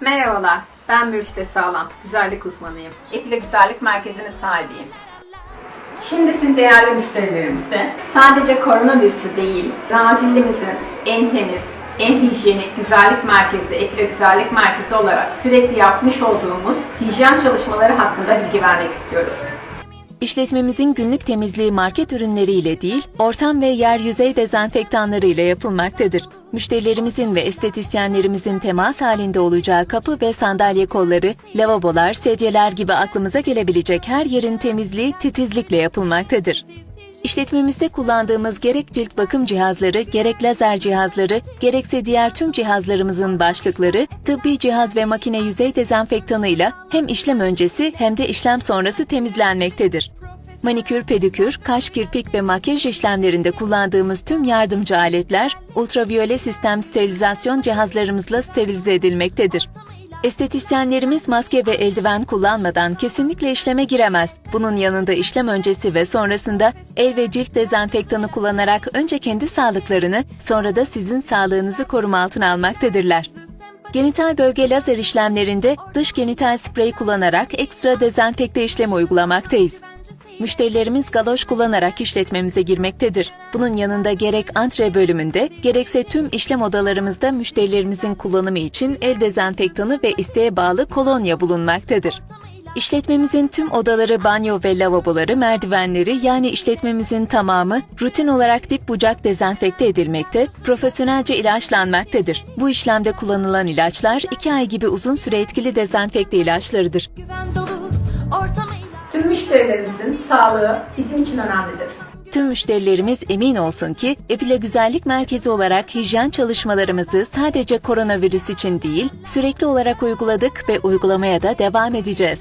Merhabalar, ben Mürşide Sağlam, güzellik uzmanıyım. Epile Güzellik Merkezi'nin sahibiyim. Şimdi siz değerli müşterilerimize sadece koronavirüsü değil, Nazilli'mizin en temiz, en hijyenik güzellik merkezi, Epile Güzellik Merkezi olarak sürekli yapmış olduğumuz hijyen çalışmaları hakkında bilgi vermek istiyoruz. İşletmemizin günlük temizliği market ürünleriyle değil, ortam ve yer yüzey dezenfektanları ile yapılmaktadır. Müşterilerimizin ve estetisyenlerimizin temas halinde olacağı kapı ve sandalye kolları, lavabolar, sedyeler gibi aklımıza gelebilecek her yerin temizliği titizlikle yapılmaktadır. İşletmemizde kullandığımız gerek cilt bakım cihazları, gerek lazer cihazları, gerekse diğer tüm cihazlarımızın başlıkları, tıbbi cihaz ve makine yüzey dezenfektanıyla hem işlem öncesi hem de işlem sonrası temizlenmektedir. Manikür, pedikür, kaş, kirpik ve makyaj işlemlerinde kullandığımız tüm yardımcı aletler, ultraviyole sistem sterilizasyon cihazlarımızla sterilize edilmektedir. Estetisyenlerimiz maske ve eldiven kullanmadan kesinlikle işleme giremez. Bunun yanında işlem öncesi ve sonrasında el ve cilt dezenfektanı kullanarak önce kendi sağlıklarını, sonra da sizin sağlığınızı koruma altına almaktadırlar. Genital bölge lazer işlemlerinde dış genital sprey kullanarak ekstra dezenfekte işlemi uygulamaktayız. Müşterilerimiz galoş kullanarak işletmemize girmektedir. Bunun yanında gerek antre bölümünde gerekse tüm işlem odalarımızda müşterilerimizin kullanımı için el dezenfektanı ve isteğe bağlı kolonya bulunmaktadır. İşletmemizin tüm odaları, banyo ve lavaboları, merdivenleri yani işletmemizin tamamı rutin olarak dip bucak dezenfekte edilmekte, profesyonelce ilaçlanmaktadır. Bu işlemde kullanılan ilaçlar 2 ay gibi uzun süre etkili dezenfekte ilaçlarıdır. güven dolu ortamı Tüm müşterilerimizin sağlığı bizim için önemlidir. Tüm müşterilerimiz emin olsun ki Epile Güzellik Merkezi olarak hijyen çalışmalarımızı sadece koronavirüs için değil, sürekli olarak uyguladık ve uygulamaya da devam edeceğiz.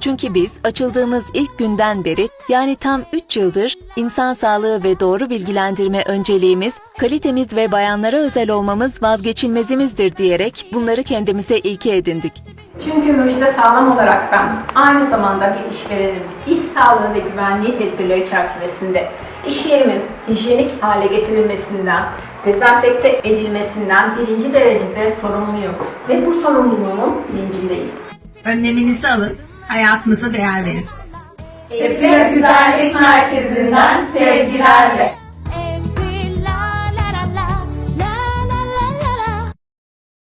Çünkü biz açıldığımız ilk günden beri yani tam 3 yıldır insan sağlığı ve doğru bilgilendirme önceliğimiz, kalitemiz ve bayanlara özel olmamız vazgeçilmezimizdir diyerek bunları kendimize ilke edindik. Çünkü Mürşide Sağlam olarak ben aynı zamanda bir işverenim. İş sağlığı ve güvenliği tedbirleri çerçevesinde iş yerimin hijyenik hale getirilmesinden, dezenfekte edilmesinden birinci derecede sorumluyum. Ve bu sorumluluğumun bilincindeyim. Önleminizi alın, hayatınıza değer verin. Epile Güzellik Merkezi'nden sevgilerle.